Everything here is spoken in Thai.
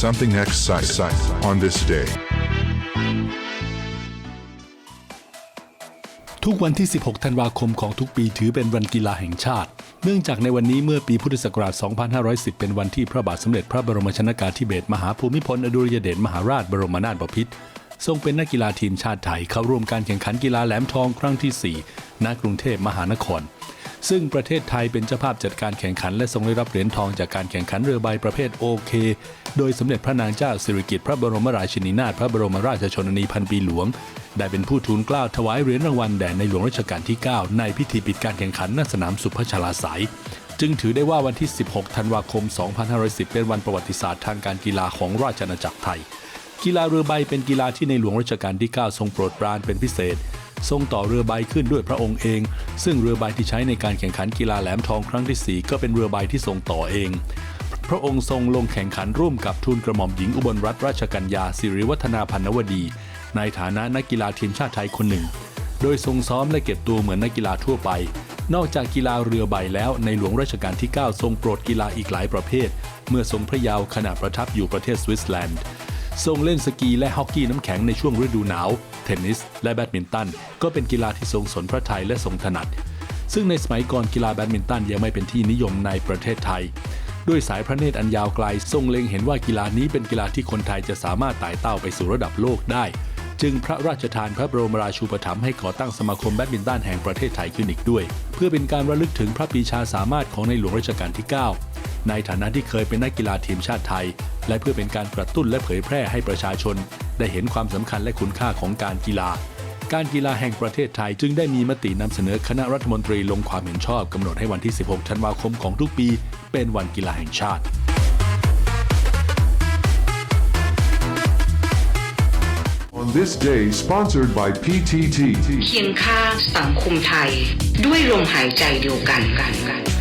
something exciting on this day. ทุกวันที่ 16 ธันวาคมของทุกปีถือเป็นวันกีฬาแห่งชาติ เนื่องจากในวันนี้เมื่อปีพุทธศักราช 2510 เป็นวันที่พระบาทสมเด็จพระบรมชนกาธิเบศรมหาภูมิพลอดุลยเดชมหาราชบรมนาถบพิตรทรงเป็นนักกีฬาทีมชาติไทยเข้าร่วมการแข่งขันกีฬาแหลมทองครั้งที่ 4 ณ กรุงเทพมหานคร ซึ่งประเทศไทยเป็นเจ้าภาพจัดการแข่งขัน และทรงได้รับเหรียญทองจากการแข่งขันเรือใบประเภทโอเค โดยสมเด็จพระนางเจ้าสิริกิติ์พระบรมราชินีนาถพระบรมราชชนนีพันปีหลวง ได้เป็นผู้ทูลเกล้าถวายเหรียญรางวัลแด่ในหลวงรัชกาลที่ 9 ในพิธีปิดการแข่งขันณสนามสุพัชลาไสยจึงถือได้ว่าวันที่ 16 ธันวาคม 2510 เป็นวันประวัติศาสตร์ทางการกีฬาของราชอาณาจักรไทย กีฬาเรือใบเป็นกีฬาที่ในหลวงรัชกาลที่ 9 ทรงโปรดปรานเป็นพิเศษ ทรงต่อเรือใบขึ้นด้วยพระองค์เอง ซึ่งเรือใบที่ใช้ในการแข่งขันกีฬาแหลมทองครั้งที่ 4 ก็เป็นเรือใบที่ทรงต่อเอง พระองค์ทรงลงแข่งขันร่วมกับทูลกระหม่อมหญิงอุบลรัตนราชกัญญาสิริวัฒนาพันนวดี ในฐานะนักกีฬาทีมชาติไทยคนหนึ่ง โดยทรงซ้อมและเก็บตัวเหมือนนักกีฬาทั่วไป นอกจากกีฬาเรือใบแล้วในหลวงรัชกาลที่ 9 ทรงโปรดกีฬาอีกหลายประเภท เมื่อทรงพระเยาว์ขณะประทับอยู่ประเทศสวิตเซอร์แลนด์ ทรงเล่นสกีและฮอกกี้น้ำแข็งในช่วงฤดูหนาว เทนนิส และแบดมินตัน ก็เป็นกีฬาที่ทรงสนพระทัยและทรงถนัด ซึ่งในสมัยก่อนกีฬาแบดมินตันยังไม่เป็นที่นิยมในประเทศไทย ด้วยสายพระเนตรอันยาวไกล ทรงเล็งเห็นว่ากีฬานี้เป็นกีฬาที่คนไทยจะสามารถไต่เต้าไปสู่ระดับโลกได้ จึงพระราชทานพระบรมราชูปถัมภ์ให้ก่อตั้งสมาคมแบดมินตันแห่งประเทศไทยขึ้นอีกด้วย เพื่อเป็นการระลึกถึงพระปีชาสามารถของในหลวงรัชกาลที่ 9 ในฐานะที่เคยเป็นนักกีฬาทีมชาติไทย และเพื่อเป็นการกระตุ้นและเผยแพร่ให้ประชาชน ได้เห็นความสำคัญและคุณค่าของการกีฬา การกีฬาแห่งประเทศไทยจึงได้มีมตินำเสนอคณะรัฐมนตรีลงความเห็นชอบกำหนดให้วันที่ 16 ธันวาคมของทุกปี เป็นวันกีฬาแห่งชาติ On this day, sponsored by PTT. เคียงข้างสังคมไทย ด้วยลมหายใจเดียวกันกันกัน